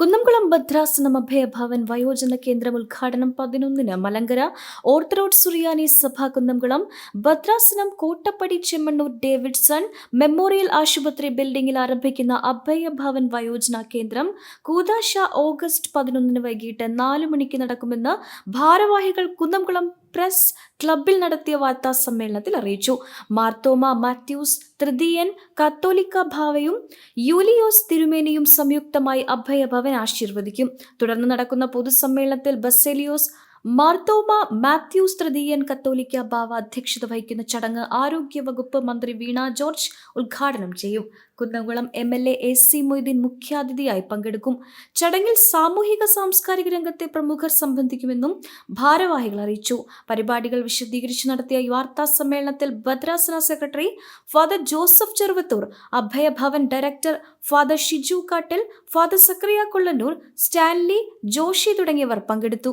കുന്നംകുളം ഭദ്രാസനം അഭയഭവൻ വയോജന കേന്ദ്രം ഉദ്ഘാടനം പതിനൊന്നിന് മലങ്കര ഓർത്തഡോക്സ് സുറിയാനി സഭ കുന്നംകുളം ഭദ്രാസനം കോട്ടപ്പടി ചെമ്മണ്ണൂർ ഡേവിഡ്സൺ മെമ്മോറിയൽ ആശുപത്രി ബിൽഡിംഗിൽ ആരംഭിക്കുന്ന അഭയഭവൻ വയോജന കേന്ദ്രം കൂതാശ ഓഗസ്റ്റ് പതിനൊന്നിന് വൈകിട്ട് നാലു മണിക്ക് നടക്കുമെന്ന് ഭാരവാഹികൾ കുന്നംകുളം പ്രസ് ക്ലബിൽ നടത്തിയ വാർത്താ സമ്മേളനത്തിൽ അറിയിച്ചു. മാർത്തോമ മാത്യൂസ് തൃതീയൻ കത്തോലിക്ക ഭാവയും യൂലിയോസ് തിരുമേനിയും സംയുക്തമായി അഭയഭവൻ ആശീർവദിക്കും. തുടർന്ന് നടക്കുന്ന പൊതുസമ്മേളനത്തിൽ ബസേലിയോസ് മാർത്തോമ മാത്യൂസ് തൃതീയൻ കത്തോലിക്ക ബാവ അധ്യക്ഷത വഹിക്കുന്ന ചടങ്ങ് ആരോഗ്യവകുപ്പ് മന്ത്രി വീണ ജോർജ് ഉദ്ഘാടനം ചെയ്യും. Kunnamkulam M L A S C Moideen മുഖ്യാതിഥിയായി പങ്കെടുക്കും. ചടങ്ങിൽ സാമൂഹിക സാംസ്കാരിക രംഗത്തെ പ്രമുഖർ സംബന്ധിക്കുമെന്നും ഭാരവാഹികൾ അറിയിച്ചു. പരിപാടികൾ വിശദീകരിച്ച് നടത്തിയ വാർത്താ സമ്മേളനത്തിൽ ഭദ്രാസന secretary father Joseph Cheruvathur Abhayabhavan director father Shiju Kattil father Zacharia Kollannur Stanley Joshi തുടങ്ങിയവർ പങ്കെടുത്തു.